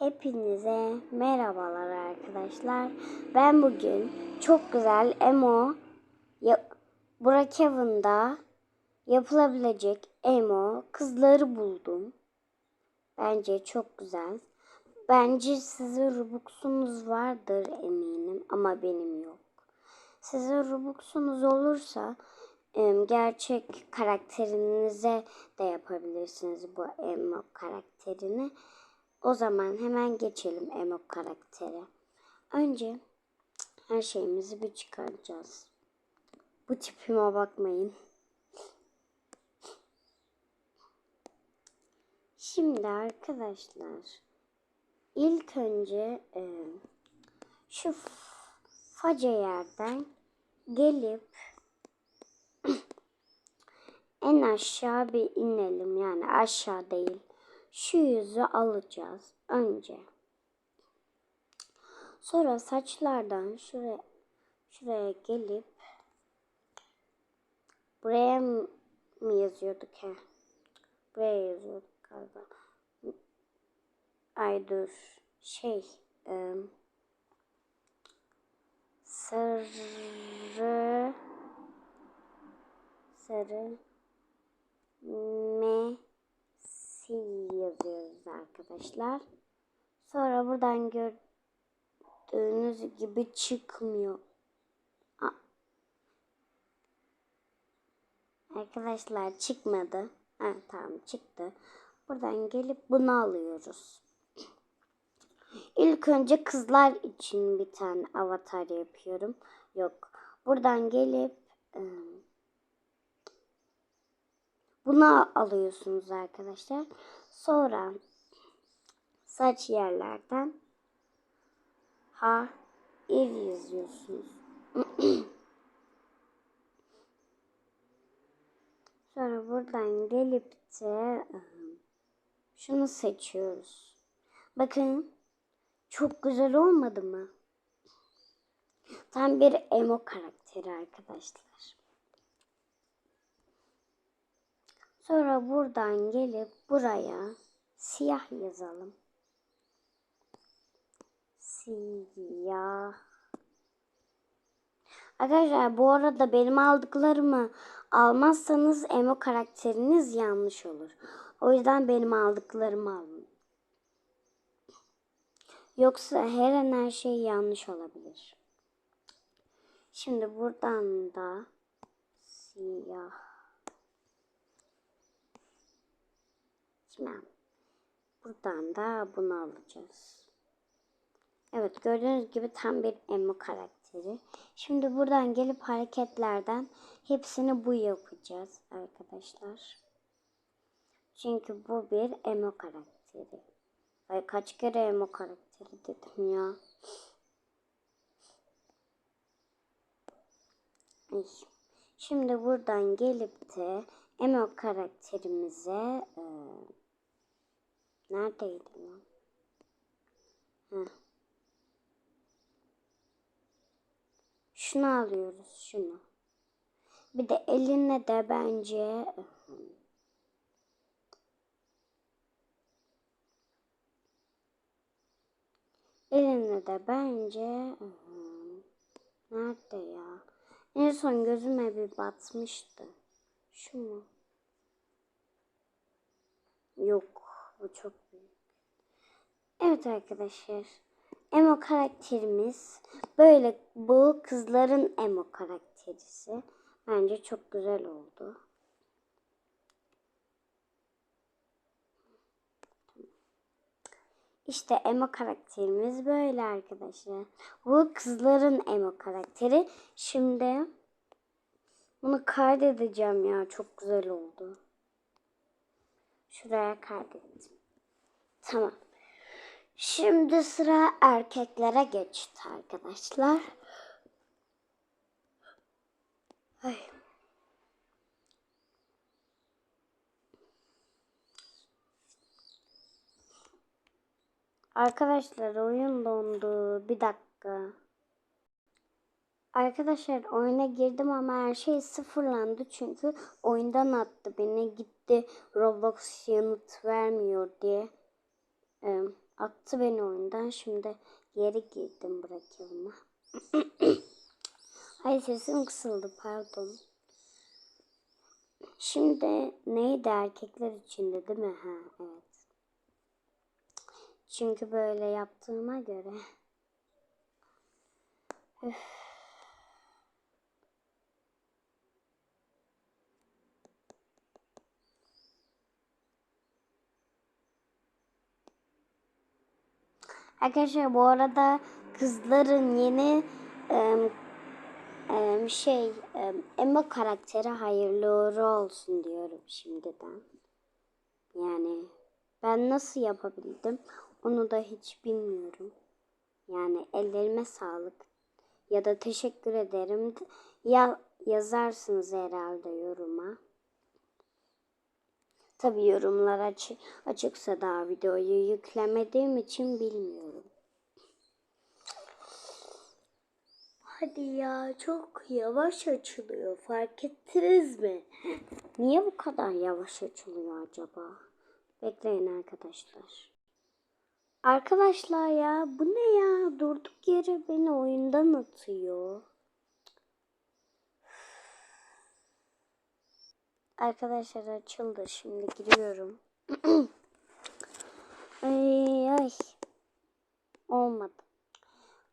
Hepinize merhabalar arkadaşlar. Ben bugün çok güzel emo ya, Brookhaven'da yapılabilecek emo kızları buldum. Bence çok güzel. Bence sizin Robux'unuz vardır eminim ama benim yok. Sizin Robux'unuz olursa gerçek karakterinize de yapabilirsiniz bu emo karakterini. O zaman hemen geçelim emo karaktere. Önce her şeyimizi bir çıkaracağız. Bu tipime bakmayın. Şimdi arkadaşlar ilk önce e, şu faca yerden gelip en aşağı bir inelim yani aşağı değil. Şu yüzü alacağız önce. Sonra saçlardan şuraya şuraya gelip buraya mı yazıyorduk he? Buraya yazıyorduk galiba. Ay dur. Şey. E, sarı sarı yazıyoruz arkadaşlar. Sonra buradan gördüğünüz gibi çıkmıyor. Arkadaşlar çıkmadı. Ha, tamam çıktı. Buradan gelip bunu alıyoruz. İlk önce kızlar için bir tane avatar yapıyorum. Yok. Buradan gelip ıı, bunu alıyorsunuz arkadaşlar. Sonra saç yerlerden ha ir yazıyorsunuz. Sonra buradan gelip de şunu seçiyoruz. Bakın çok güzel olmadı mı? Tam bir emo karakteri arkadaşlar. Sonra buradan gelip buraya siyah yazalım. Siyah. Arkadaşlar bu arada benim aldıklarımı almazsanız emo karakteriniz yanlış olur. O yüzden benim aldıklarımı alın. Yoksa her an her şey yanlış olabilir. Şimdi buradan da siyah. Şimdi buradan da bunu alacağız. Evet gördüğünüz gibi tam bir emo karakteri. Şimdi buradan gelip hareketlerden hepsini bu yapacağız arkadaşlar. Çünkü bu bir emo karakteri. Ay kaç kere emo karakteri dedim ya. Şimdi buradan gelip de emo karakterimize e, neredeydi lan? Heh. Şunu alıyoruz şunu. Bir de eline de bence e, Eline de bence ıı, nerede ya? En son gözüme bir batmıştı. Şu mu? Yok. Bu çok büyük. Evet arkadaşlar. Emo karakterimiz böyle bu kızların emo karakterisi. Bence çok güzel oldu. İşte emo karakterimiz böyle arkadaşlar. Bu kızların emo karakteri. Şimdi bunu kaydedeceğim ya. Çok güzel oldu. Şuraya kaydettim. Tamam. Şimdi sıra erkeklere geçti arkadaşlar. Ay. Arkadaşlar oyun dondu. Bir dakika. Arkadaşlar oyuna girdim ama her şey sıfırlandı çünkü oyundan attı beni gitti Roblox yanıt vermiyor diye. Ee, attı beni oyundan. Şimdi geri girdim bırakıyorum. Ay sesim kısıldı pardon. Şimdi neydi erkekler içinde değil mi? Ha evet. Çünkü böyle yaptığıma göre. Üf. Arkadaşlar bu arada kızların yeni em, em, şey em, Emma karakteri hayırlı uğurlu olsun diyorum şimdiden. Yani ben nasıl yapabildim onu da hiç bilmiyorum. Yani ellerime sağlık ya da teşekkür ederim ya yazarsınız herhalde yoruma. Tabi yorumlar açık, açıksa daha videoyu yüklemediğim için bilmiyorum. Hadi ya çok yavaş açılıyor fark ettiniz mi? Niye bu kadar yavaş açılıyor acaba? Bekleyin arkadaşlar. Arkadaşlar ya bu ne ya? Durduk yere beni oyundan atıyor. Arkadaşlar açıldı. Şimdi giriyorum. ay ay. Olmadı.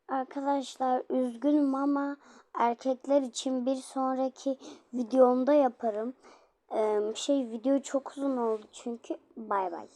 Arkadaşlar üzgünüm ama erkekler için bir sonraki videomda yaparım. Ee, şey video çok uzun oldu çünkü. Bay bay.